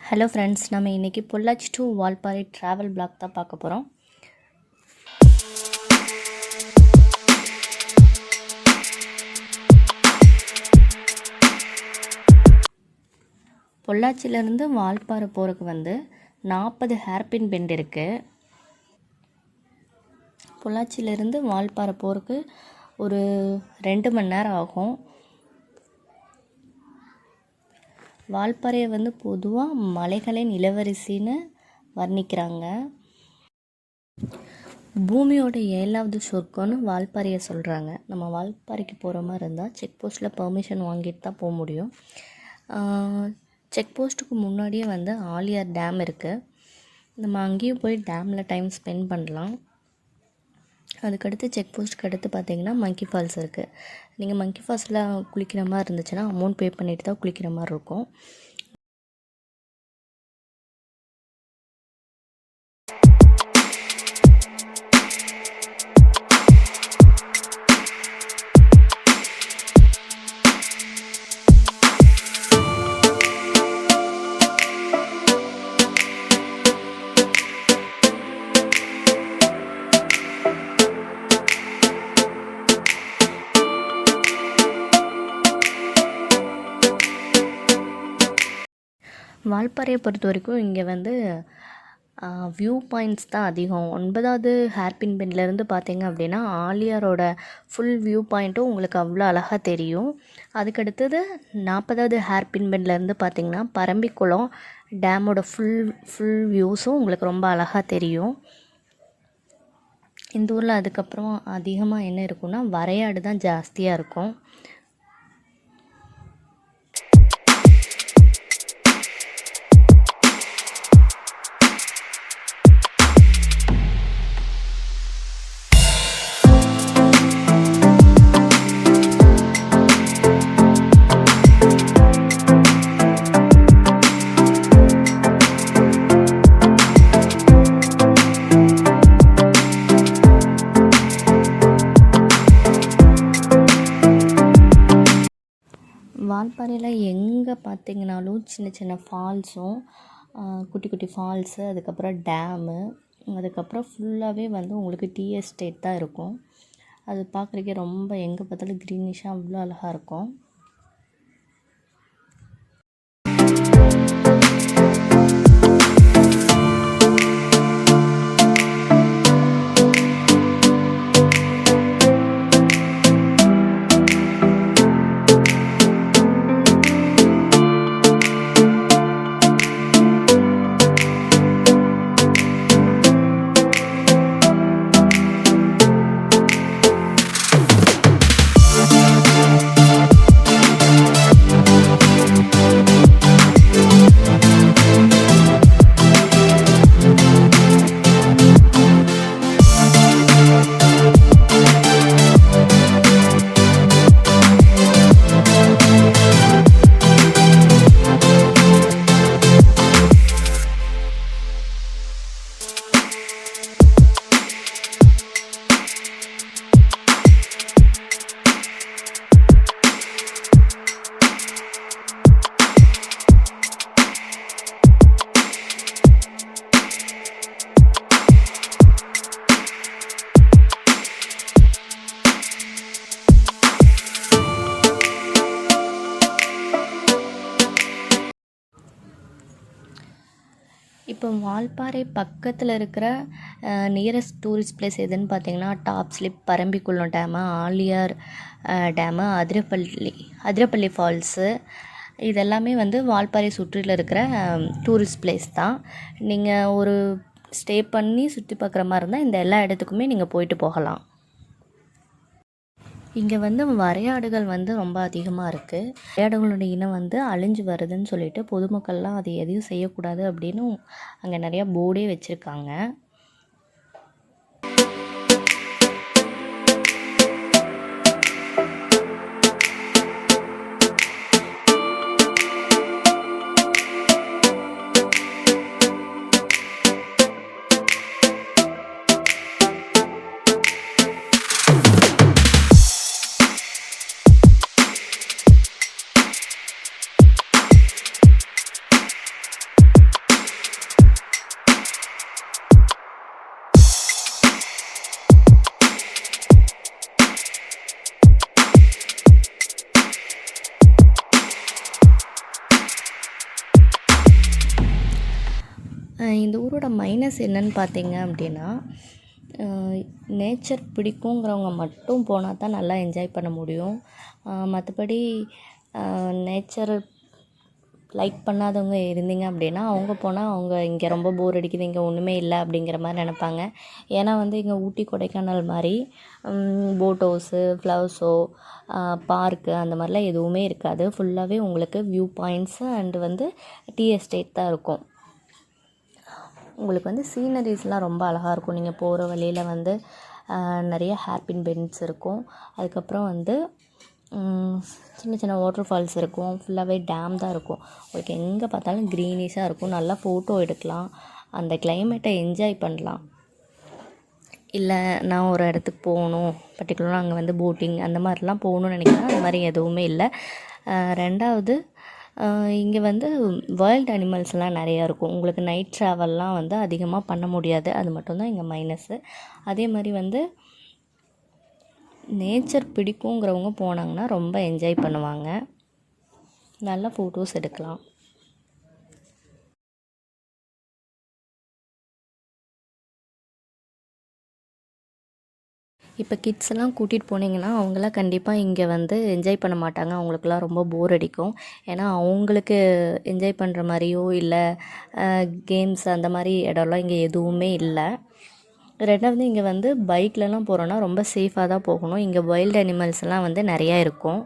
Hello friends நம்ம இன்றைக்கி Pollachi to Valparai travel blog தான் பார்க்க போகிறோம் பொள்ளாச்சியிலேருந்து வால்பாறை போகிறதுக்கு வந்து நாற்பது ஹேர்பின் பெண்ட் இருக்குது பொள்ளாச்சியிலேருந்து வால்பாறை போகிறதுக்கு ஒரு ரெண்டு மணி நேரம் ஆகும். வால்பாறையை வந்து பொதுவாக மலைகளின் இளவரசின்னு வர்ணிக்கிறாங்க. பூமியோட ஏழாவது சொர்க்கம்னு வால்பாறையை சொல்கிறாங்க நம்ம வால்பாறைக்கு போகிற மாதிரி இருந்தால் செக் போஸ்ட்டில் பெர்மிஷன் வாங்கிட்டு தான் போக முடியும். செக் போஸ்ட்டுக்கு முன்னாடியே வந்து ஆலியார் டேம் இருக்குது நம்ம அங்கேயும் போய் டேமில் டைம் ஸ்பெண்ட் பண்ணலாம். அதுக்கடுத்து செக் போஸ்ட்டுக்கு அடுத்து பார்த்தீங்கன்னா மங்கி ஃபால்ஸ் இருக்குது நீங்கள் மங்கி ஃபால்ஸில் குளிக்கிற மாதிரி இருந்துச்சுன்னா அமௌண்ட் பே பண்ணிவிட்டு தான் குளிக்கிற மாதிரி இருக்கும். வால்பாறையை பொறுத்த வரைக்கும் இங்கே வந்து வியூ பாயிண்ட்ஸ் தான் அதிகம். ஒன்பதாவது ஹேர்பின் பெண்லேருந்து பார்த்தீங்க அப்படின்னா ஆலியாரோட ஃபுல் வியூ பாயிண்ட்டும் உங்களுக்கு அவ்வளோ அழகாக தெரியும். அதுக்கடுத்தது நாற்பதாவது ஹேர்பின் பெண்லேருந்து பார்த்தீங்கன்னா பரம்பிக்குளம் டேமோட ஃபுல் ஃபுல் வியூஸும் உங்களுக்கு ரொம்ப அழகாக தெரியும். இந்த ஊரில் அதுக்கப்புறம் அதிகமாக என்ன இருக்குன்னா வரையாடு தான் ஜாஸ்தியாக இருக்கும். வால்பாறையில் எங்கே பார்த்தீங்கனாலும் சின்ன சின்ன ஃபால்ஸும் குட்டி குட்டி ஃபால்ஸு அதுக்கப்புறம் டேமு அதுக்கப்புறம் ஃபுல்லாகவே வந்து உங்களுக்கு டீ எஸ்டேட் தான் இருக்கும். அது பார்க்குறக்கே ரொம்ப எங்கே பார்த்தாலும் க்ரீனிஷாக அவ்வளோ அழகாக இருக்கும். வால்பாறை பக்கத்தில் இருக்கிற நியரஸ்ட் டூரிஸ்ட் பிளேஸ் எதுன்னு பார்த்தீங்கன்னா Top Slip Parambikulam dam Aliyar dam Athirappilly Athirappilly falls இதெல்லாமே வந்து வால்பாறை சுற்றியில் இருக்கிற டூரிஸ்ட் பிளேஸ் தான். நீங்கள் ஒரு ஸ்டே பண்ணி சுற்றி பார்க்குற மாதிரி இருந்தால் இந்த எல்லா இடத்துக்குமே நீங்கள் போயிட்டு போகலாம். இங்கே வந்து வரையாடுகள் வந்து ரொம்ப அதிகமாக இருக்குது வரையாடுகளுடைய இனம் வந்து அழிஞ்சு வருதுன்னு சொல்லிட்டு பொதுமக்கள்லாம் அது எதையும் செய்யக்கூடாது அப்படின்னு அங்கே நிறையா போர்டே வச்சுருக்காங்க. இந்த ஊரோட மைனஸ் என்னன்னு பார்த்தீங்க அப்படின்னா நேச்சர் பிடிக்குங்கிறவங்க மட்டும் போனால் தான் நல்லா என்ஜாய் பண்ண முடியும். மற்றபடி நேச்சர் லைக் பண்ணாதவங்க இருந்தீங்க அப்படின்னா அவங்க போனால் அவங்க இங்கே ரொம்ப போர் அடிக்குது இங்கே ஒன்றுமே இல்லை அப்படிங்கிற மாதிரி நினப்பாங்க. ஏன்னா வந்து இங்கே ஊட்டி கொடைக்கானல் மாதிரி boat house flower show park அந்த மாதிரிலாம் எதுவுமே இருக்காது. ஃபுல்லாகவே உங்களுக்கு வியூ பாயிண்ட்ஸு அண்டு வந்து டீ எஸ்டேட் தான் இருக்கும். உங்களுக்கு வந்து சீனரிஸ்லாம் ரொம்ப அழகாக இருக்கும். நீங்கள் போகிற வழியில் வந்து நிறைய ஹேர்பின் பெண்ட்ஸ் இருக்கும். அதுக்கப்புறம் வந்து சின்ன சின்ன வாட்டர் ஃபால்ஸ் இருக்கும். ஃபுல்லாகவே டேம் தான் இருக்கும். உங்களுக்கு எங்கே பார்த்தாலும் க்ரீனிஷாக இருக்கும். நல்லா ஃபோட்டோ எடுக்கலாம். அந்த கிளைமேட்டை என்ஜாய் பண்ணலாம். இல்லை நான் ஒரு இடத்துக்கு போகணும். பர்டிகுலராக அங்கே வந்து போட்டிங் அந்த மாதிரிலாம் போகணும்னு நினைக்கிறேன். அந்த மாதிரி எதுவுமே இல்லை. ரெண்டாவது இங்கே வந்து வேர்ல்ட் அனிமல்ஸ்லாம் நிறையா இருக்கும். உங்களுக்கு நைட் ட்ராவல்லாம் வந்து அதிகமாக பண்ண முடியாது. அது மட்டும்தான் இங்கே மைனஸ்ஸு அதே மாதிரி வந்து நேச்சர் பிடிக்குங்கிறவங்க போனாங்கன்னா ரொம்ப என்ஜாய் பண்ணுவாங்க. நல்லா ஃபோட்டோஸ் எடுக்கலாம். இப்போ கிட்ஸ் எல்லாம் கூட்டிகிட்டு போனீங்கன்னா அவங்களாம் கண்டிப்பாக இங்கே வந்து என்ஜாய் பண்ண மாட்டாங்க. அவங்களுக்குலாம் ரொம்ப போர் அடிக்கும். ஏன்னா அவங்களுக்கு என்ஜாய் பண்ணுற மாதிரியோ இல்லை கேம்ஸ் அந்த மாதிரி இடம்லாம் இங்கே எதுவுமே இல்லை. ரெண்டாவது இங்கே வந்து பைக்லலாம் போகிறோன்னா ரொம்ப சேஃபாக தான் போகணும். இங்கே வைல்ட் அனிமல்ஸ்லாம் வந்து நிறையா இருக்கும்.